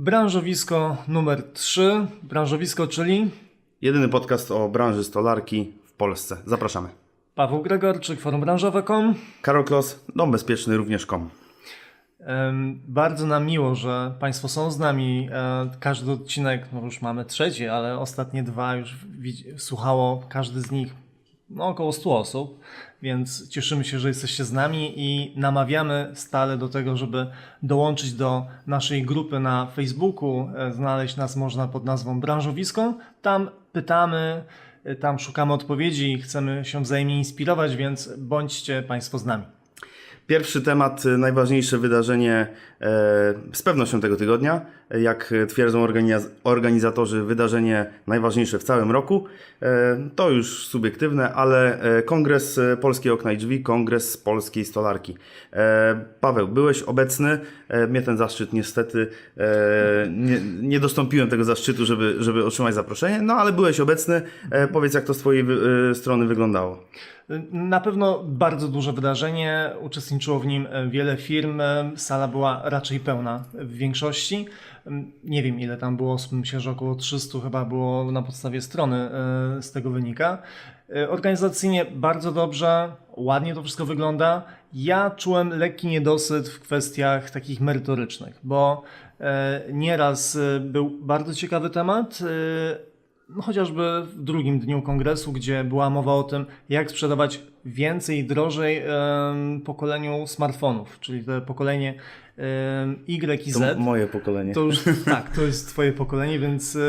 Branżowisko numer 3. Branżowisko, czyli Jedyny podcast o branży stolarki w Polsce. Zapraszamy. Paweł Gregorczyk, forum branżowe.com. Karol Klos, dom bezpieczny również.com. Bardzo nam miło, że Państwo są z nami. E, Każdy odcinek, no już mamy trzeci, ale ostatnie dwa już słuchało każdy z nich no, około 100 osób, więc cieszymy się, że jesteście z nami i namawiamy stale do tego, żeby dołączyć do naszej grupy na Facebooku. E, Znaleźć nas można pod nazwą Branżowisko. Tam pytamy, e, tam szukamy odpowiedzi, chcemy się wzajemnie inspirować, więc bądźcie Państwo z nami. Pierwszy temat, y, najważniejsze wydarzenie e, z pewnością tego tygodnia. Jak twierdzą organiz- organizatorzy, wydarzenie najważniejsze w całym roku. E, to już subiektywne, ale e, Kongres Polskiej Okna i Drzwi, Kongres Polskiej Stolarki. Paweł, byłeś obecny. Mnie ten zaszczyt niestety nie, nie dostąpiłem tego zaszczytu, żeby, żeby otrzymać zaproszenie, no ale byłeś obecny. Powiedz, jak to z Twojej strony wyglądało. Na pewno bardzo duże wydarzenie, uczestniczyło w nim e, wiele firm, e, sala była raczej pełna w większości. M, Nie wiem ile tam było myślę, że około 300 chyba było na podstawie strony e, z tego wynika. E, Organizacyjnie bardzo dobrze, ładnie to wszystko wygląda. Ja czułem lekki niedosyt w kwestiach takich merytorycznych, bo e, nieraz e, był bardzo ciekawy temat, e, chociażby w drugim dniu kongresu, gdzie była mowa o tym, jak sprzedawać więcej i drożej pokoleniu smartfonów, czyli to pokolenie Y i To Z. moje pokolenie. To już tak, to jest twoje pokolenie, więc e,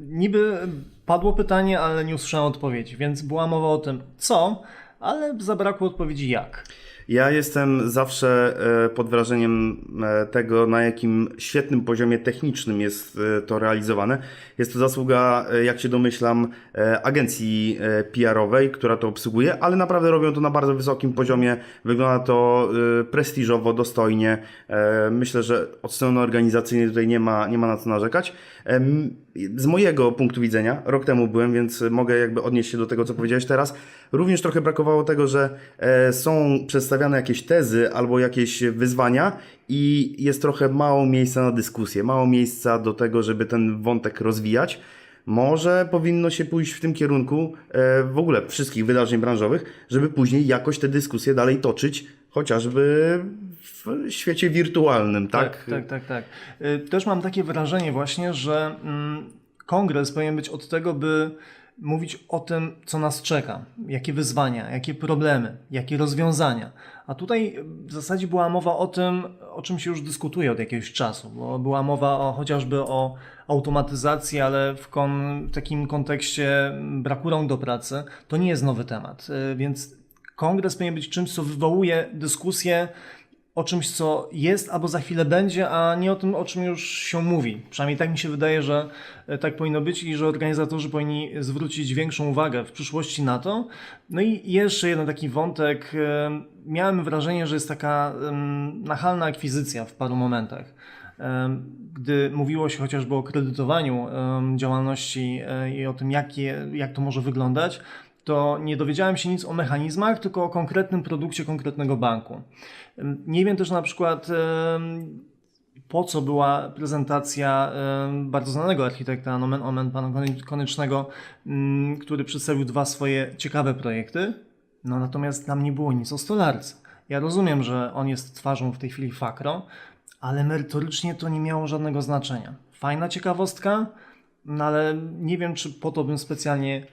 niby padło pytanie, ale nie usłyszałem odpowiedzi, więc była mowa o tym co, ale zabrakło odpowiedzi jak. Ja jestem zawsze e, pod wrażeniem e, tego, na jakim świetnym poziomie technicznym jest e, to realizowane. Jest to zasługa, jak się domyślam, agencji PR-owej, która to obsługuje, ale naprawdę robią to na bardzo wysokim poziomie. Wygląda to prestiżowo, dostojnie. Myślę, że od strony organizacyjnej tutaj nie ma, nie ma na co narzekać. Z mojego punktu widzenia, rok temu byłem, więc mogę jakby odnieść się do tego, co powiedziałeś teraz. Również trochę brakowało tego, że e, są przedstawiane jakieś tezy albo jakieś wyzwania i jest trochę mało miejsca na dyskusję, mało miejsca do tego, żeby ten wątek rozwijać. Może powinno się pójść w tym kierunku e, w ogóle wszystkich wydarzeń branżowych, żeby później jakoś te dyskusje dalej toczyć, chociażby w świecie wirtualnym, tak? Tak, tak, tak. tak. Y, Też mam takie wrażenie właśnie, że mm, kongres powinien być od tego, by mówić o tym, co nas czeka, jakie wyzwania, jakie problemy, jakie rozwiązania. A tutaj w zasadzie była mowa o tym, o czym się już dyskutuje od jakiegoś czasu, bo była mowa o, chociażby o automatyzacji, ale w kon, takim kontekście braku rąk do pracy. To nie jest nowy temat, Y, więc kongres powinien być czymś, co wywołuje dyskusję o czymś, co jest albo za chwilę będzie, a nie o tym, o czym już się mówi. Przynajmniej tak mi się wydaje, że e, tak powinno być i że organizatorzy powinni zwrócić większą uwagę w przyszłości na to. No i jeszcze jeden taki wątek. e, Miałem wrażenie, że jest taka nachalna akwizycja w paru momentach. Em, Gdy mówiło się chociażby o kredytowaniu działalności e, i o tym, jakie, jak to może wyglądać, to nie dowiedziałem się nic o mechanizmach, tylko o konkretnym produkcie konkretnego banku. Nie wiem też na przykład po co była prezentacja bardzo znanego architekta Nomen Omen, pana Konycznego, mm, który przedstawił dwa swoje ciekawe projekty, no natomiast tam nie było nic o stolarce. Ja rozumiem, że on jest twarzą w tej chwili Fakro, ale merytorycznie to nie miało żadnego znaczenia. Fajna ciekawostka, no ale nie wiem, czy po to bym specjalnie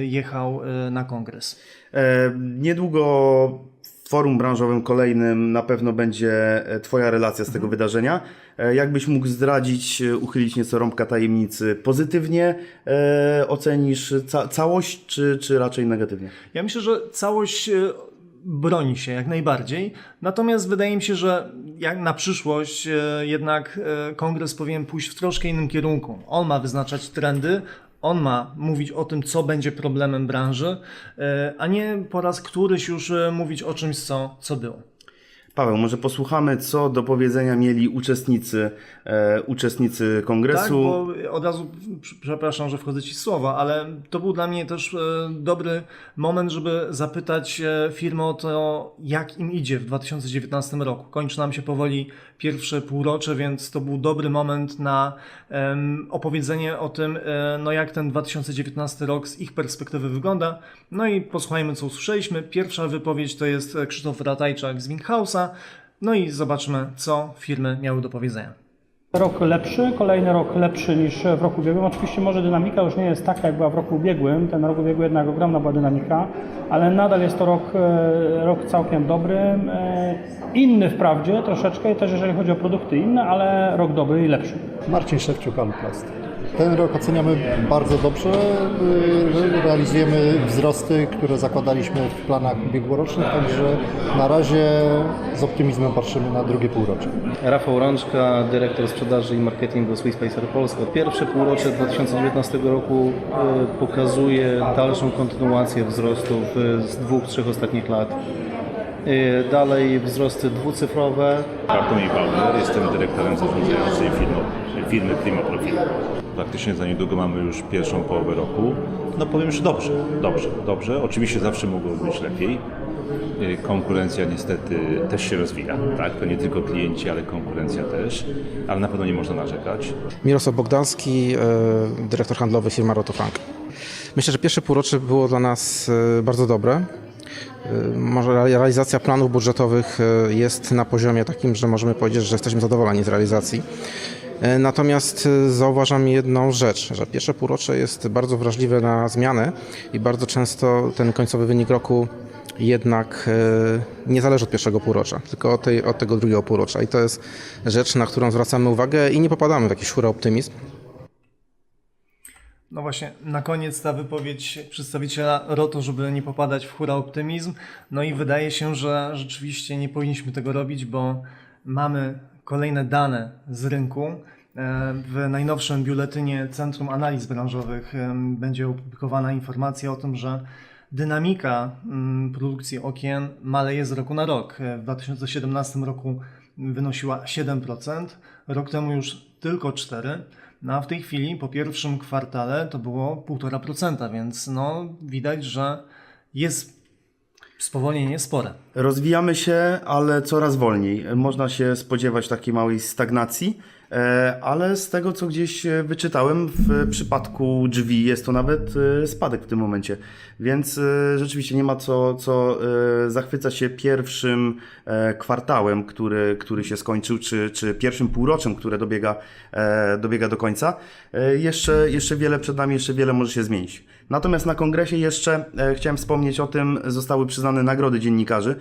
jechał y, na kongres. E, Niedługo w forum branżowym kolejnym na pewno będzie e, Twoja relacja z tego wydarzenia. E, Jakbyś mógł zdradzić, e, uchylić nieco rąbka tajemnicy, pozytywnie e, ocenisz ca- całość, czy, czy raczej negatywnie? Ja myślę, że całość e, broni się jak najbardziej. Natomiast wydaje mi się, że jak na przyszłość e, jednak e, kongres powinien pójść w troszkę innym kierunku. On ma wyznaczać trendy, on ma mówić o tym, co będzie problemem branży, e, a nie po raz któryś już mówić o czymś, co, co było. Paweł, może posłuchamy, co do powiedzenia mieli uczestnicy, e, uczestnicy Tak, kongresu. bo od razu, pr- przepraszam, że wchodzę Ci w słowa, ale to był dla mnie też e, dobry moment, żeby zapytać e, firmę o to, jak im idzie w 2019 roku. Kończy nam się powoli pierwsze półrocze, więc to był dobry moment na opowiedzenie o tym, e, no jak ten 2019 rok z ich perspektywy wygląda. No i posłuchajmy, co usłyszeliśmy. Pierwsza wypowiedź to jest Krzysztof Ratajczak z No i zobaczmy, co firmy miały do powiedzenia. Rok lepszy, kolejny rok lepszy niż w roku ubiegłym. Oczywiście może dynamika już nie jest taka, jak była w roku ubiegłym. Ten rok ubiegły jednak ogromna była dynamika, ale nadal jest to rok, e, rok całkiem dobry. E, Inny wprawdzie troszeczkę, też jeżeli chodzi o produkty inne, ale rok dobry i lepszy. Marcin Szewczuk, Aluplast. Ten rok oceniamy bardzo dobrze. Yy, Realizujemy wzrosty, które zakładaliśmy w planach ubiegłorocznych, także na razie z optymizmem patrzymy na drugie półrocze. Rafał Rączka, dyrektor sprzedaży i marketingu Swiss Spacer Polska. Pierwsze półrocze 2019 roku e, pokazuje dalszą kontynuację wzrostów z dwóch, trzech ostatnich lat. E, Dalej wzrosty dwucyfrowe, Bartłomiej Bauer, jestem dyrektorem zarządzającym firmy, firmy Prima Profil. Praktycznie za niedługo mamy już pierwszą połowę roku. No powiem, że dobrze, dobrze, dobrze. Oczywiście zawsze mogło być lepiej. Y, Konkurencja niestety też się rozwija, tak? To nie tylko klienci, ale konkurencja też, ale na pewno nie można narzekać. Mirosław Bogdanski, e, dyrektor handlowy firma Rotofrank. Myślę, że pierwsze półrocze było dla nas e, bardzo dobre. Może realizacja planów budżetowych jest na poziomie takim, że możemy powiedzieć, że jesteśmy zadowoleni z realizacji. E, Natomiast e, zauważam jedną rzecz, że pierwsze półrocze jest bardzo wrażliwe na zmiany i bardzo często ten końcowy wynik roku jednak e, nie zależy od pierwszego półrocza, tylko od, tej, od tego drugiego półrocza. I to jest rzecz, na którą zwracamy uwagę i nie popadamy w jakiś hura optymizm. No właśnie, na koniec ta wypowiedź przedstawiciela ROTO, żeby nie popadać w hura optymizm. No i wydaje się, że rzeczywiście nie powinniśmy tego robić, bo mamy kolejne dane z rynku. E, W najnowszym biuletynie Centrum Analiz Branżowych będzie opublikowana informacja o tym, że dynamika mm, produkcji okien maleje z roku na rok. E, W 2017 roku wynosiła 7%, rok temu już tylko 4%. No a w tej chwili po pierwszym kwartale to było 1,5%, więc no widać, że jest spowolnienie spore. Rozwijamy się, ale coraz wolniej. Można się spodziewać takiej małej stagnacji, e, ale z tego, co gdzieś e, wyczytałem, w przypadku drzwi jest to nawet e, spadek w tym momencie. Więc rzeczywiście nie ma co, co zachwycać się pierwszym kwartałem, który, który się skończył, czy, czy pierwszym półroczem, które dobiega, dobiega do końca. Jeszcze, jeszcze wiele przed nami, jeszcze wiele może się zmienić. Natomiast na kongresie jeszcze e, chciałem wspomnieć o tym, zostały przyznane nagrody dziennikarzy.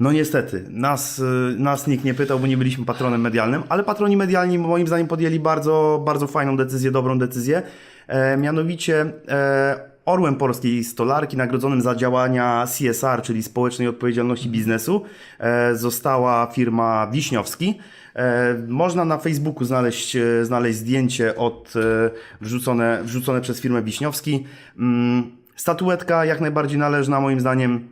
No niestety, nas, e, nas nikt nie pytał, bo nie byliśmy patronem medialnym, ale patroni medialni moim zdaniem podjęli bardzo, bardzo fajną decyzję, dobrą decyzję. E, mianowicie e, Orłem Polskiej Stolarki, nagrodzonym za działania CSR, czyli Społecznej Odpowiedzialności Biznesu, e, została firma Wiśniowski. E, Można na Facebooku znaleźć, e, znaleźć zdjęcie od, e, wrzucone, wrzucone przez firmę Wiśniowski. Mm, Statuetka jak najbardziej należna moim zdaniem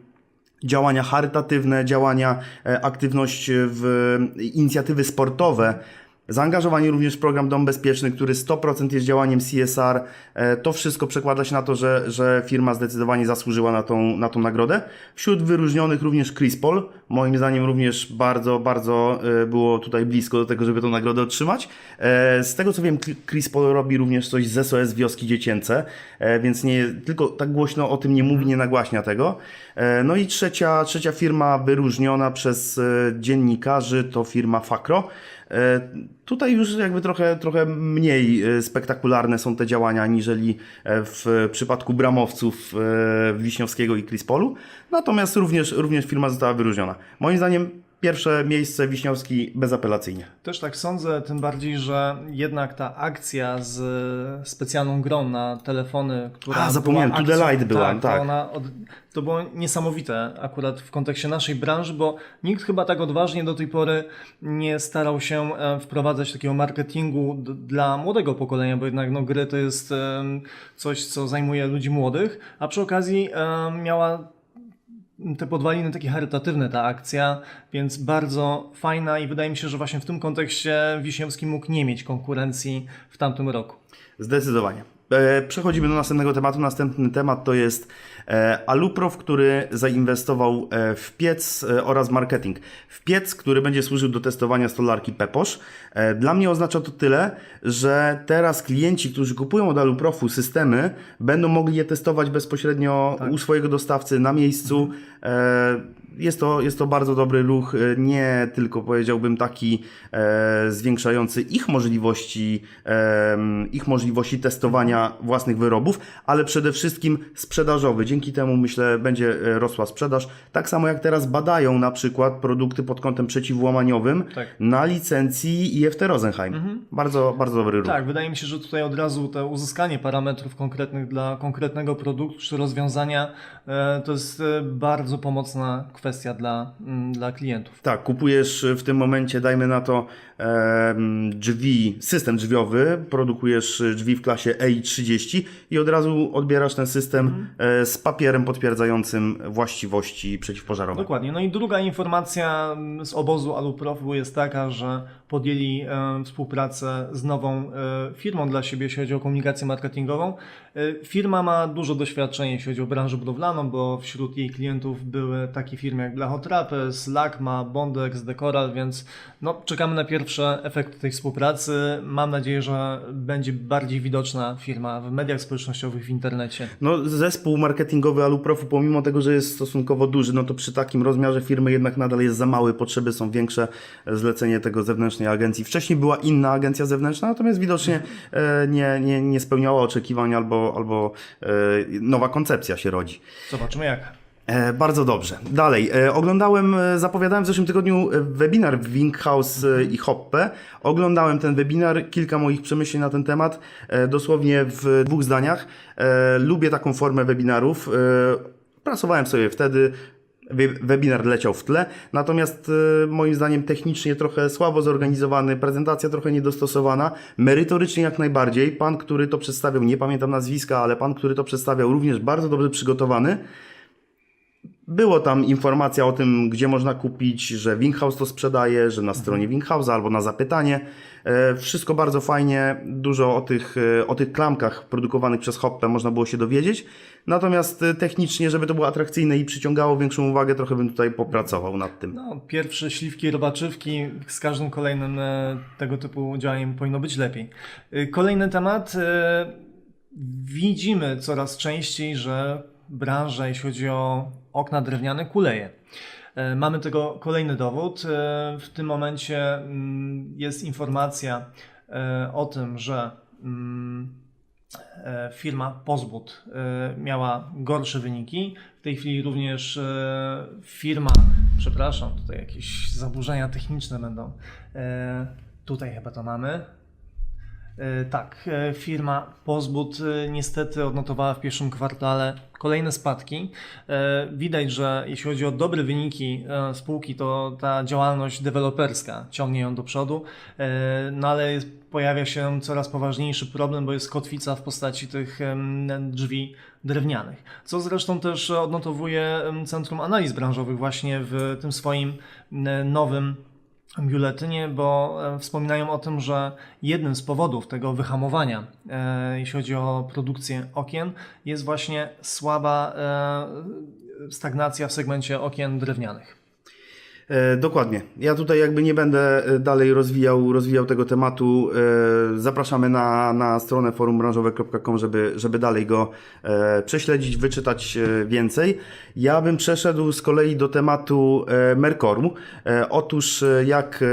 działania charytatywne, działania, aktywność w inicjatywy sportowe. Zaangażowanie również w program Dom Bezpieczny, który 100% jest działaniem CSR. E, To wszystko przekłada się na to, że, że firma zdecydowanie zasłużyła na tą, na tą nagrodę. Wśród wyróżnionych również Chris Paul. Moim zdaniem również bardzo, bardzo e, było tutaj blisko do tego, żeby tą nagrodę otrzymać. E, Z tego co wiem, Chris Paul robi również coś z SOS Wioski Dziecięce, więc nie, tylko tak głośno o tym nie mówi, nie nagłaśnia tego. No i trzecia, trzecia firma wyróżniona przez dziennikarzy to firma Fakro. E, Tutaj już jakby trochę, trochę mniej e, spektakularne są te działania aniżeli e, w przypadku bramowców Wiśniowskiego i Crispolu. Natomiast również, również firma została wyróżniona. Moim zdaniem pierwsze miejsce Wiśniowski bezapelacyjnie. Też tak sądzę, tym bardziej, że jednak ta akcja z specjalną grą na telefony, która A, zapomniałem, była To The akcją- Light była, tak, tak. To, od, to było niesamowite akurat w kontekście naszej branży, bo nikt chyba tak odważnie do tej pory nie starał się e, wprowadzać takiego marketingu dla młodego pokolenia, bo jednak no, gry to jest coś, co zajmuje ludzi młodych, a przy okazji miała te podwaliny takie charytatywne ta akcja, więc bardzo fajna i wydaje mi się, że właśnie w tym kontekście Wiśniewski mógł nie mieć konkurencji w tamtym roku. Zdecydowanie. E, Przechodzimy do następnego tematu. Następny temat to jest e, Aluprof, który zainwestował e, w piec oraz marketing. W piec, który będzie służył do testowania stolarki Peposz. Dla mnie oznacza to tyle, że teraz klienci, którzy kupują od Aluprofu systemy, będą mogli je testować bezpośrednio u swojego dostawcy na miejscu. E, Jest to, jest to bardzo dobry ruch, e, nie tylko powiedziałbym taki e, zwiększający ich możliwości, em, ich możliwości testowania własnych wyrobów, ale przede wszystkim sprzedażowy. Dzięki temu myślę będzie e, rosła sprzedaż. Tak samo jak teraz badają na przykład produkty pod kątem przeciwłamaniowym Tak. na licencji IFT Rosenheim. Bardzo, bardzo dobry ruch. Tak, wydaje mi się, że tutaj od razu to uzyskanie parametrów konkretnych dla konkretnego produktu czy rozwiązania e, to jest e, bardzo pomocna kwestia dla, mm, dla klientów. Tak, kupujesz w tym momencie, dajmy na to, drzwi, system drzwiowy, produkujesz drzwi w klasie EI30 i od razu odbierasz ten system e, z papierem potwierdzającym właściwości przeciwpożarowe. Dokładnie. No i druga informacja mm, z obozu Aluprofu jest taka, że podjęli współpracę z nową e, firmą dla siebie, jeśli chodzi o komunikację marketingową. E, firma ma dużo doświadczenia, jeśli chodzi o branżę budowlaną, bo wśród jej klientów były takie firmy jak Blachotrapez, Lakma, Bondex, Decoral, więc no, czekamy na pierwsze efekty tej współpracy. Mam nadzieję, że będzie bardziej widoczna firma w mediach społecznościowych, w internecie. No, zespół marketingowy Aluprofu, pomimo tego, że jest stosunkowo duży, no to przy takim rozmiarze firmy jednak nadal jest za mały, potrzeby są większe, zlecenie tego zewnętrznej agencji. Wcześniej była inna agencja zewnętrzna, natomiast widocznie e, nie, nie, nie spełniała oczekiwań albo, albo e, nowa koncepcja się rodzi. Zobaczymy jak. E, bardzo dobrze. Dalej. E, oglądałem, e, zapowiadałem w zeszłym tygodniu webinar w Winkhaus e, i Hoppe. Oglądałem ten webinar, kilka moich przemyśleń na ten temat, dosłownie w dwóch zdaniach. Lubię taką formę webinarów. Pracowałem sobie wtedy. We- Webinar leciał w tle, natomiast moim zdaniem technicznie trochę słabo zorganizowany, prezentacja trochę niedostosowana, merytorycznie jak najbardziej. Pan, który to przedstawiał, nie pamiętam nazwiska, ale pan, który to przedstawiał, również bardzo dobrze przygotowany. Było tam informacja o tym, gdzie można kupić, że Winkhaus to sprzedaje, że na stronie Winkhausa albo na zapytanie. E, Wszystko bardzo fajnie, dużo o tych, e, o tych klamkach produkowanych przez Hoppe można było się dowiedzieć. Natomiast e, technicznie, żeby to było atrakcyjne i przyciągało większą uwagę, trochę bym tutaj popracował nad tym. No, pierwsze śliwki robaczywki z każdym kolejnym tego typu działaniem powinno być lepiej. Kolejny temat. Widzimy coraz częściej, że branża, jeśli chodzi o okna drewniane, kuleje. E, Mamy tego kolejny dowód. E, W tym momencie mm, jest informacja e, o tym, że mm, firma Pozbud miała gorsze wyniki. W tej chwili również firma, przepraszam, tutaj jakieś zaburzenia techniczne będą. Tutaj chyba to mamy. E, Tak, e, firma Pozbud e, niestety odnotowała w pierwszym kwartale kolejne spadki. Widać, że jeśli chodzi o dobre wyniki spółki, to ta działalność deweloperska ciągnie ją do przodu, no ale pojawia się coraz poważniejszy problem, bo jest kotwica w postaci tych drzwi drewnianych. Co zresztą też odnotowuje Centrum Analiz Branżowych właśnie w tym swoim nowym biuletynie, bo e, wspominają o tym, że jednym z powodów tego wyhamowania, e, jeśli chodzi o produkcję okien, jest właśnie słaba e, stagnacja w segmencie okien drewnianych. E, dokładnie. Ja tutaj jakby nie będę e, dalej rozwijał, rozwijał tego tematu. E, zapraszamy na, na stronę forumbranżowe.com, żeby, żeby dalej go prześledzić, wyczytać więcej. Ja bym przeszedł z kolei do tematu Mercoru. E, otóż jak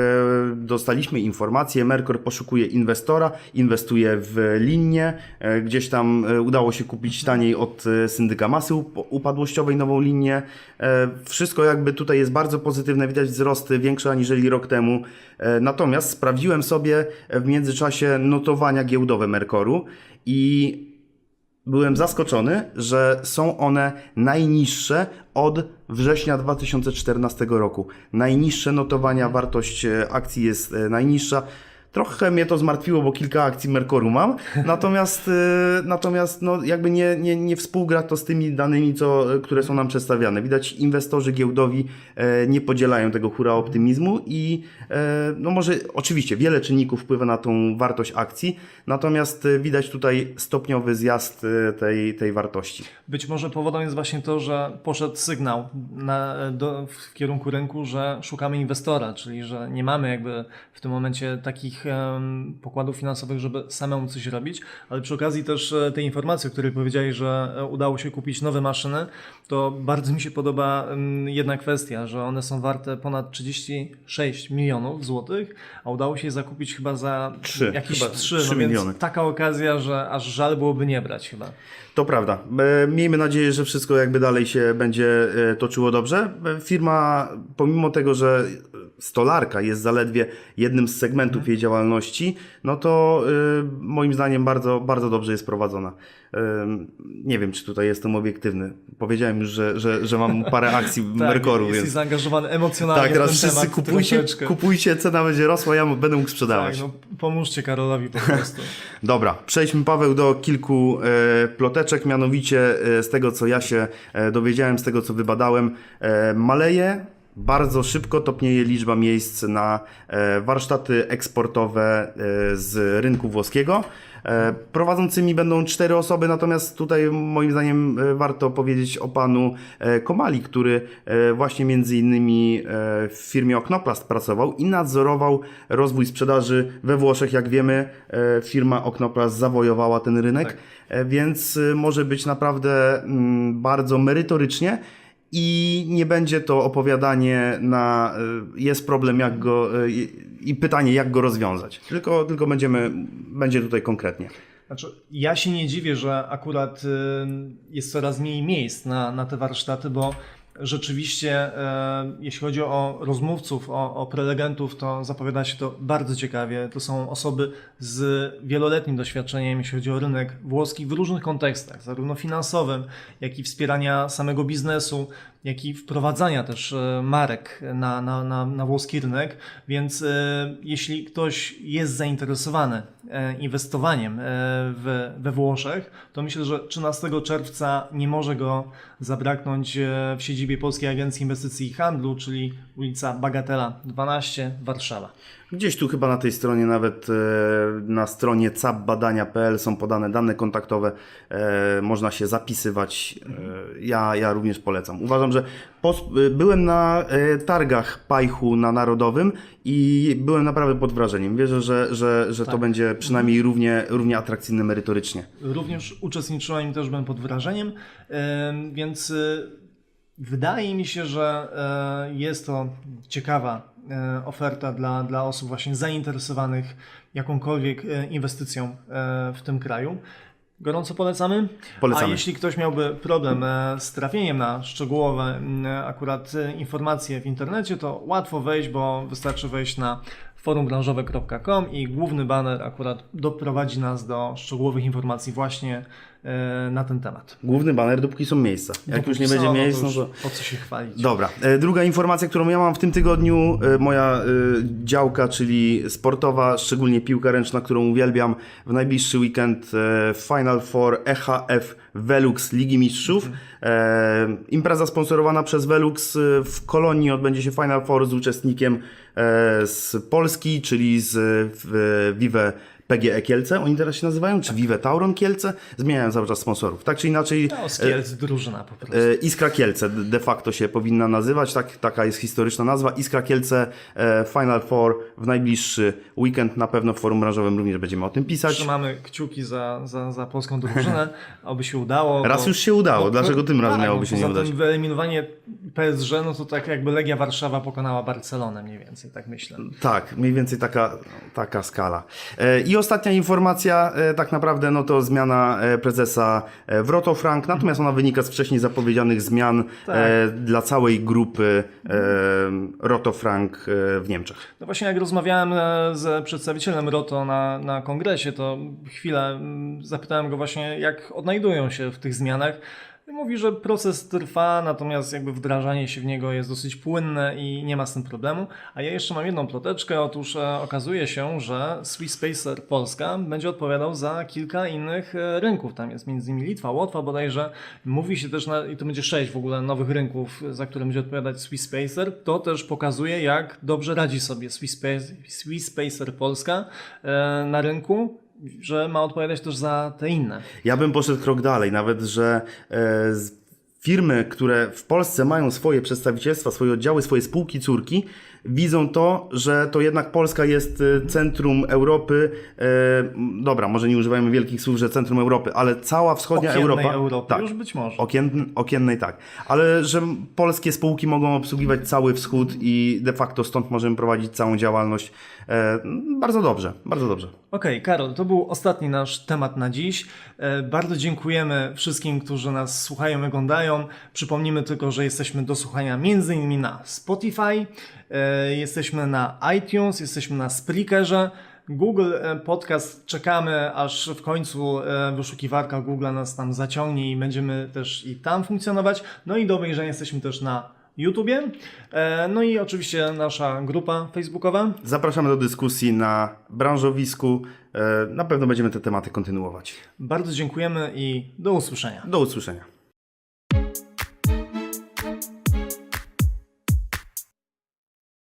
dostaliśmy informację, Mercor poszukuje inwestora, inwestuje w linię. Gdzieś tam udało się kupić taniej od syndyka masy up- upadłościowej nową linię. Wszystko jakby tutaj jest bardzo pozytywne, widać wzrosty większe aniżeli rok temu. E, Natomiast sprawdziłem sobie w międzyczasie notowania giełdowe Mercoru i byłem zaskoczony, że są one najniższe od września 2014 roku. Najniższe notowania, wartość e, akcji jest e, najniższa. Trochę mnie to zmartwiło, bo kilka akcji Mercoru mam, natomiast, e, natomiast no, jakby nie, nie, nie współgra to z tymi danymi, co, które są nam przedstawiane. Widać, inwestorzy giełdowi e, nie podzielają tego hura optymizmu i e, no może oczywiście wiele czynników wpływa na tą wartość akcji, natomiast e, widać tutaj stopniowy zjazd tej, tej wartości. Być może powodem jest właśnie to, że poszedł sygnał na, do, w kierunku rynku, że szukamy inwestora, czyli że nie mamy jakby w tym momencie takich pokładów finansowych, żeby samemu coś robić, ale przy okazji też e, tej informacji, o której powiedziałeś, że e, udało się kupić nowe maszyny, to bardzo mi się podoba jedna kwestia, że one są warte ponad 36 milionów złotych, a udało się je zakupić chyba za Trzy, jakieś chyba 3, trzy no więc miliony. taka okazja, że aż żal byłoby nie brać chyba. To prawda. E, Miejmy nadzieję, że wszystko jakby dalej się będzie toczyło dobrze. Firma, pomimo tego, że stolarka jest zaledwie jednym z segmentów jej działalności, no to e, moim zdaniem bardzo, bardzo dobrze jest prowadzona. E, Nie wiem, czy tutaj jestem obiektywny. Powiedziałem już, że, że, że mam parę akcji Mercoru, jesteś więc... zaangażowany emocjonalnie Tak, teraz wszyscy temat kupujcie, troszeczkę. kupujcie, cena będzie rosła, ja będę mógł Tak, sprzedawać. no, pomóżcie Karolowi po prostu. Dobra, przejdźmy Paweł do kilku e, ploteczek, mianowicie e, z tego co ja się e, dowiedziałem, z tego co wybadałem, e, maleje. Bardzo szybko topnieje liczba miejsc na e, warsztaty eksportowe e, z rynku włoskiego. E, Prowadzącymi będą cztery osoby, natomiast tutaj moim zdaniem warto powiedzieć o panu Komali, który właśnie między innymi w firmie Oknoplast pracował i nadzorował rozwój sprzedaży we Włoszech. Jak wiemy, firma Oknoplast zawojowała ten rynek, e, więc może być naprawdę mm, bardzo merytorycznie. I nie będzie to opowiadanie na y, jest problem jak go y, i pytanie jak go rozwiązać. Tylko, tylko będziemy, będzie tutaj konkretnie. Znaczy, ja się nie dziwię, że akurat y, jest coraz mniej miejsc na, na te warsztaty, bo rzeczywiście, e, jeśli chodzi o rozmówców, o, o prelegentów, to zapowiada się to bardzo ciekawie. To są osoby z wieloletnim doświadczeniem, jeśli chodzi o rynek włoski w różnych kontekstach, zarówno finansowym, jak i wspierania samego biznesu, jak i wprowadzania też e, marek na, na, na, na włoski rynek. Więc e, jeśli ktoś jest zainteresowany inwestowaniem e, w, we Włoszech, to myślę, że 13 czerwca nie może go zabraknąć e, w siedzibie Polskiej Agencji Inwestycji i Handlu, czyli ulica Bagatela 12, Warszawa. Gdzieś tu chyba na tej stronie, nawet e, na stronie capbadania.pl są podane dane kontaktowe, e, można się zapisywać. E, ja, ja również polecam. Uważam, że byłem na targach Pajchu na Narodowym i byłem naprawdę pod wrażeniem. Wierzę, że, że, że to Tak. będzie przynajmniej równie, równie atrakcyjne merytorycznie. Również uczestniczyłem i też byłem pod wrażeniem, em, więc wydaje mi się, że jest to ciekawa oferta dla, dla osób właśnie zainteresowanych jakąkolwiek e, inwestycją e, w tym kraju. Gorąco polecamy. Polecamy. A jeśli ktoś miałby problem e, z trafieniem na szczegółowe akurat e, informacje w internecie, to łatwo wejść, bo wystarczy wejść na forumbranżowe.com i główny baner akurat doprowadzi nas do szczegółowych informacji właśnie e, na ten temat. Główny baner, dopóki są miejsca. Jak już nie Dopóki będzie są, miejsc, no to... Po co się chwalić? Dobra, e, druga informacja, którą ja mam w tym tygodniu, e, moja e, działka, czyli sportowa, szczególnie piłka ręczna, którą uwielbiam. W najbliższy weekend e, Final Four EHF Velux Ligi Mistrzów. E, Impreza sponsorowana przez Velux e, w Kolonii odbędzie się Final Four z uczestnikiem e, z Polski, czyli z Vive PGE Kielce. Oni teraz się nazywają, czy Vive Tauron Kielce? Zmieniają cały czas sponsorów. Tak czy inaczej, No, z Kielc drużyna po prostu. E, Iskra Kielce de facto się powinna nazywać, tak, taka jest historyczna nazwa. Iskra Kielce e, Final Four w najbliższy weekend na pewno w forum branżowym również będziemy o tym pisać. Trzymamy kciuki za, za, za polską drużynę, aby się udało. Raz bo- już się udało, bo- dlaczego tym razem tak, miałoby się nie udać? wyeliminowanie PSG, no to tak jakby Legia Warszawa pokonała Barcelonę mniej więcej, tak myślę. Tak, mniej więcej taka, taka skala. E, I ostatnia informacja, e, tak naprawdę, no to zmiana e, prezesa e, w Roto Frank, natomiast ona wynika z wcześniej zapowiedzianych zmian Tak. dla całej grupy Roto Frank w Niemczech. No właśnie jak rozmawiałem z przedstawicielem ROTO na, na kongresie, to chwilę mm, zapytałem go właśnie, jak odnajdują się w tych zmianach. Mówi, że proces trwa, natomiast jakby wdrażanie się w niego jest dosyć płynne i nie ma z tym problemu. A ja jeszcze mam jedną ploteczkę. Otóż e, okazuje się, że Swiss Spacer Polska będzie odpowiadał za kilka innych e, rynków. Tam jest między innymi Litwa, Łotwa bodajże. Mówi się też, na, i to będzie sześć w ogóle nowych rynków, za które będzie odpowiadać Swiss Spacer. To też pokazuje, jak dobrze radzi sobie Swiss Spacer, Polska e, na rynku że ma odpowiadać też za te inne. Ja bym poszedł krok dalej, nawet że e, firmy, które w Polsce mają swoje przedstawicielstwa, swoje oddziały, swoje spółki córki, widzą to, że to jednak Polska jest e, centrum Europy. E, dobra, może nie używajmy wielkich słów, że centrum Europy, ale cała wschodnia Okiennej Europa. Europy tak, już być może. Okien, okiennej tak. Ale że polskie spółki mogą obsługiwać cały wschód i de facto stąd możemy prowadzić całą działalność. E, bardzo dobrze, bardzo dobrze. Okej, Karol, to był ostatni nasz temat na dziś. E, Bardzo dziękujemy wszystkim, którzy nas słuchają i oglądają. Przypomnimy tylko, że jesteśmy do słuchania m.in. na Spotify, jesteśmy na iTunes, jesteśmy na Spreakerze. Google e, Podcast czekamy, aż w końcu e, wyszukiwarka Google nas tam zaciągnie i będziemy też i tam funkcjonować. No i do obejrzenia jesteśmy też na YouTubie. E, No i oczywiście nasza grupa facebookowa. Zapraszamy do dyskusji na branżowisku. E, Na pewno będziemy te tematy kontynuować. Bardzo dziękujemy i do usłyszenia. Do usłyszenia.